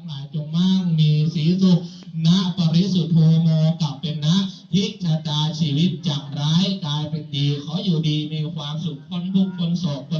ทั้งหลายจงมั่งมีสีสุขนะปริสุทธโธโมกลับเป็นนะทิกชะตาชีวิตจากร้ายกลายเป็นดี ขออยู่ดีมีความสุขพ้นทุกข์พ้นโศกคพ้น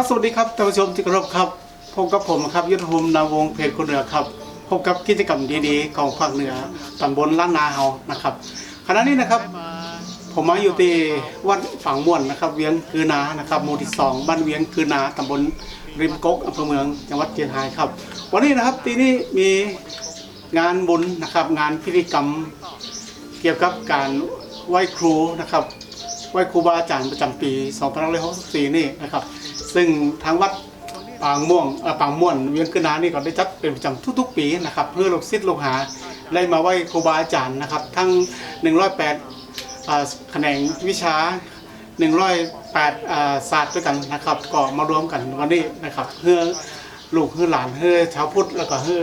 ครับสวัสดีครับท่านผู้ชมที่เคารพครับพบกับผมครับยุทธภูมินาวงเพจคนเหนือครับพบกับกิจกรรมดีๆของภาคเหนือตำบลล้านนาเฮานะครับขณะนี้นะครับ ผมมาอยู่ที่วัดฝั่งม่วนนะครับ เวียงคือนานะครับหมู่ที่สองบ้านเวียงคือนาตำบลริมกกอำเภอเมืองจังหวัดเชียงรายครับ วันนี้นะครับที่นี่มีงานบุญนะครับ งานพิธีกรรมเกี่ยวกับการไหว้ครูนะครับไหว้ครูบาอาจารย์ประจำปี2564นี่นะครับ ซึ่งทางวัดปางม่วงปางม่วนเวียงคืนนานี่ก็ได้จัดเป็นประจำทุกๆ ปีนะครับ เพื่อลูกศิษย์ลูกหาได้มาไหว้ครูบาอาจารย์นะครับ ทั้ง 108่าแขนงวิชา 108่าศาสตร์ด้วยกันนะครับ ก็มารวมกันวันนี้นะครับ เพื่อลูกเพื่อหลานเพื่อชาวพุทธแล้วก็เพื่อ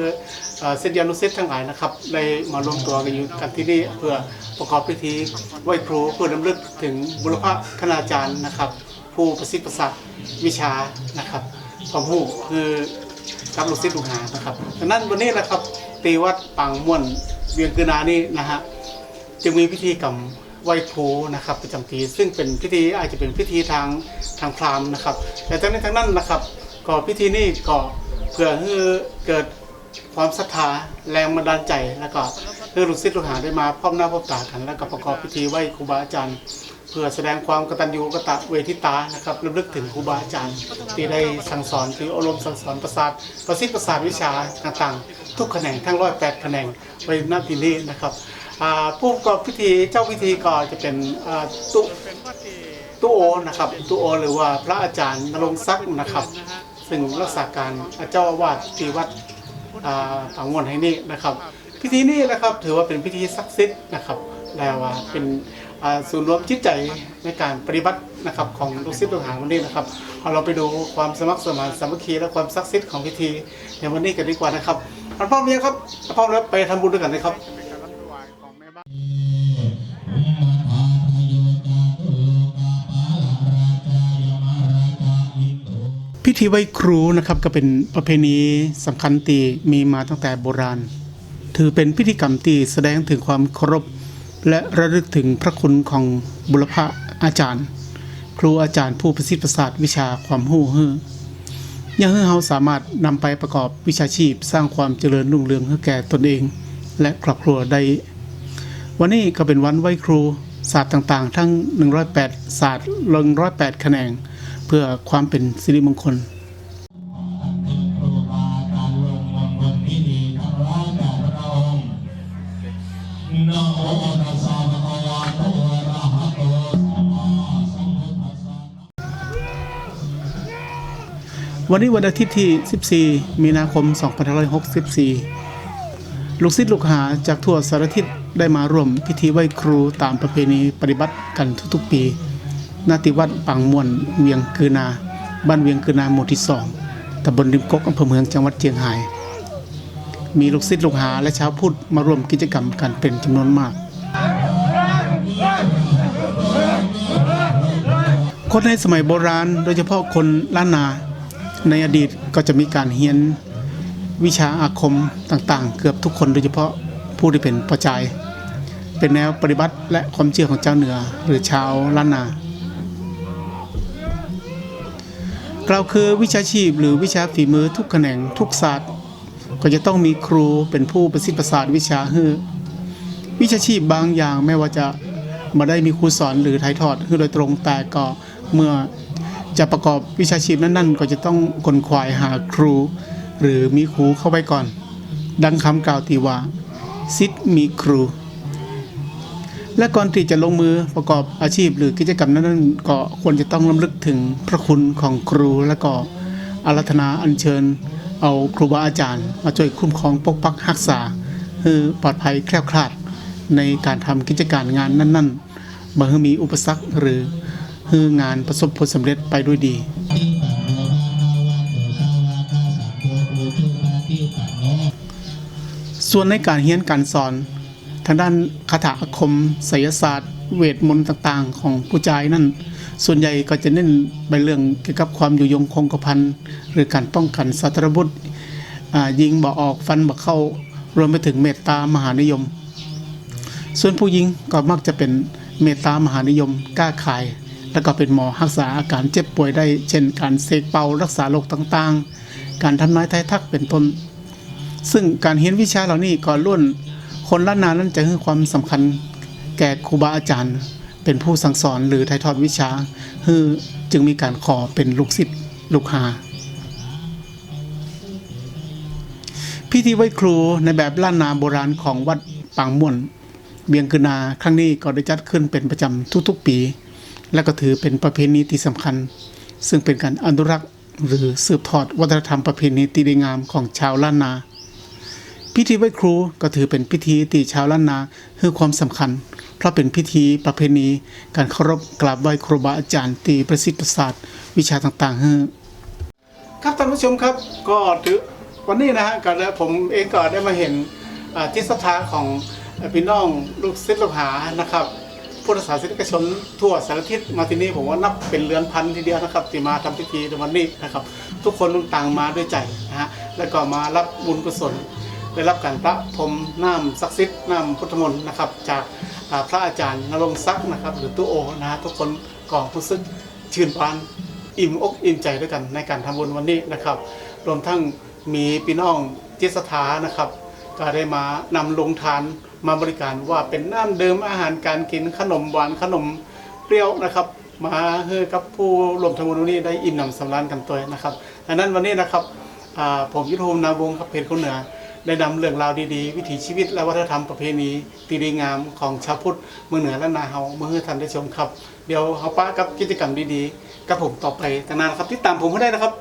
เอ่อศิษยานุศิษทั้งหลายนะครับได้มารวมตัวกันอยู่กันที่นี่เพื่อประกอบพิธีไหว้ครูเพื่อรำลึกถึงบุรพคณาจารย์นะครับ ผู้ประสิทธิ์ประสาทวิชานะครับความรู้คือรับลูกศิษย์ลูกหานะครับดังนั้นวันนี้นะครับตีวัดปางม่วนเวียงกือนานี่นะฮะจึงมีพิธีกรรมไหว้ครูนะครับประจำปีซึ่งเป็นพิธีอาจจะเป็นพิธีทางทางพราหมณ์นะครับ แต่ทั้งนี้ทั้งนั้นนะครับก็พิธีนี้ก็เพื่อให้เกิดความศรัทธาแรงบันดาลใจแล้วก็เพื่อลูกศิษย์ลูกหาได้มาพบหน้าพบตากัน แล้วก็ประกอบพิธีไหว้ครูบาอาจารย์ พื่อแสดงความกตัญญูกตเวทิตานะครับระลึกถึงครูบาอาจารย์ที่ได้สั่งสอนที่อบรมสั่งสอนประสาทประสิทธิ์ประสาทวิชาต่างๆ ทุกแขนงทั้งร้อยแปดแขนงไว้หน้าที่นี้นะครับผู้ประกอบพิธีเจ้าพิธีก็จะเป็นตุตุโอนะครับตุโอ หรือว่าพระอาจารย์นรงศักดิ์นะครับ ซึ่งรักษาการเจ้าอาวาสที่วัดอ่างวนแห่งนี้นะครับ พิธีนี้นะครับถือว่าเป็นพิธีศักดิ์สิทธิ์นะครับแล้วว่าเป็นศูนย์รวมจิตใจในการปฏิบัตินะครับของลูกศิษย์ลูกหาวันนี้นะครับเอาเราไปดูความสมัครสมานสามัคคีและความศักดิ์สิทธิ์ของพิธีในวันนี้กันดีกว่านะครับอันพ่อเมียครับพ่อแล้วไปทำบุญด้วยกันเลยครับพิธีไหว้ครูนะครับก็เป็นประเพณีสำคัญที่มีมาตั้งแต่โบราณ ถือเป็นพิธีกรรมที่แสดงถึงความเคารพและระลึกถึงพระคุณของบุรพอาจารย์ ครูอาจารย์ผู้ประสิทธิ์ประสาทวิชาความรู้ฮือยังให้เราสามารถนำไปประกอบวิชาชีพ สร้างความเจริญรุ่งเรืองให้แก่ตนเอง และครอบครัวได้ วันนี้ก็เป็นวันไหวครูศาสตร์ต่างๆ ทั้ง 108 ศาสตร์108 แขนง เพื่อความเป็นสิริมงคล วันนี้วันอาทิตย์ที่ 14 มีนาคม 2564 ลูกศิษย์ลูกหาจากทั่วสารทิศได้มาร่วมพิธีไหว้ครูตามประเพณีปฏิบัติกันทุกๆปี นาติวัดปังม่วนเวียงคือนา บ้านเวียงคือนาหมู่ที่สองตำบลริมกกอำเภอเมืองจังหวัดเชียงราย มีลูกศิษย์ลูกหาและชาวพุทธมาร่วมกิจกรรมกันเป็นจำนวนมาก คนในสมัยโบราณ โดยเฉพาะคนล้านนา ในอดีตก็จะมีการเรียนวิชาอาคมต่างๆ เกือบทุกคนโดยเฉพาะผู้ที่เป็นประจายเป็นแนวปฏิบัติและความเชื่อของเจ้าเหนือหรือชาวล้านนากล่าคือวิชาชีพหรือวิชาฝีมือทุกแขนงทุกศาสตร์ ก็จะต้องมีครูเป็นผู้ประสิทธิ์ประสาทวิชาฮือวิชาชีพบางอย่างแม้ว่าจะมาได้มีครูสอนหรือถ่ายทอดคือโดยตรงแต่ก็เมื่อจะประกอบวิชาชีพนั้นๆ ก็จะต้องกลควายหาครู หรือมีครูเข้าไปก่อน ดังคำกล่าวที่ว่าซิดมีครู และก่อนที่จะลงมือประกอบอาชีพหรือกิจกรรมนั้นๆก็ควรจะต้องลํำลึกถึงพระคุณของครูและก็อารัธนาอัญเชิญ เอาครูบาอาจารย์ มาช่วยคุ้มครองปกปักรักษาให้ปลอดภัยแคล้วคลาดในการทำกิจการงานนั้นๆบ่ให้มีอุปสรรคหรือให้งานประสบผลสำเร็จไปด้วยดีส่วนในการเรียนการสอน ทางด้านคาถาอาคมไสยศาสตร์ เวทมนต์ต่างๆ ของผู้ชายนั่น ส่วนใหญ่ก็จะเน้นไปเรื่องเกี่ยวกับความอยู่ยงคงกระพันหรือการป้องกันสัตรบุตรยิงบ่ออกฟันบ่เข้ารวมไปถึงเมตตามหานิยม ส่วนผู้หญิงก็มักจะเป็นเมตตามหานิยมกล้าขาย แล้วก็เป็นหมอรักษาอาการเจ็บป่วยได้ เช่น การเสกเป่ารักษาโรคต่างๆ การทำนายทายทักเป็นต้น ซึ่งการเรียนวิชาเหล่านี้ก็ล้วนคนล้านนานั้นจะให้ความสำคัญ แก่ครูบาอาจารย์ เป็นผู้สั่งสอนหรือถ่ายทอดวิชาคือจึงมีการขอเป็นลูกศิษย์ลูกหา พิธีไหว้ครูในแบบล้านนาโบราณของวัดปางม่วนเบียงคือนาครั้งนี้ก็ได้จัดขึ้นเป็นประจำทุกๆปี และก็ถือเป็นประเพณีที่สำคัญ ซึ่งเป็นการอนุรักษ์หรือสืบทอดวัฒนธรรมประเพณีที่ดีงามของชาวล้านนา พิธีไหว้ครูก็ถือเป็นพิธีที่ชาวล้านนาให้ความสำคัญ เพราะเป็นพิธีประเพณี การเคารพกราบไหว้ครูบาอาจารย์ที่ประสิทธิ์ประสาทวิชาต่างๆให้ครับท่านผู้ชมครับก็ถือวันนี้นะฮะก็ได้ผมเองก็ได้มาเห็นอ่าจิตศรัทธาของพี่น้องลูกศิษย์ลูกหานะครับพุทธศาสนิกชนทั่วสารทิศมาที่นี่ผมว่านับเป็นเรือนพันทีเดียวนะครับที่มาทำพิธีในวันนี้นะครับ ทุกคนต่างมาด้วยใจนะฮะแล้วก็มารับบุญกุศล ได้รับการประพรมน้ำศักดิ์สิทธิ์น้ำพุทธมนต์นะครับ จากพระอาจารย์นรงศักดิ์นะครับ หรือตู้โอนะฮะทุกคนก่อรู้สึกชื่นบานอิ่มอกอิ่มใจด้วยกันในการทำบุญวันนี้นะครับ รวมทั้งมีพี่น้องจิตศรัทธานะครับ ก็ได้มานำลงทานมาบริการว่าเป็นน้ำเดิมอาหารการกินขนมหวานขนมเปรี้ยวนะครับมาให้กับผู้รวมทำบุญวันนี้ได้อิ่มหนำสำราญกันตัวนะครับดังนั้นวันนี้นะครับผมยุทธภูมินาวงศ์ครับเพจคนเหนือ ได้นำเรื่องราวดีๆ วิถีชีวิตและวัฒนธรรมประเพณีตีดีงามของชาวพุทธเมืองเหนือและนาเฮาเมื่อให้ท่านได้ชมครับ เดี๋ยวเฮาปะกับกิจกรรมดีๆกับผมต่อไปแต่นานครับติดตามผมให้ได้นะครับ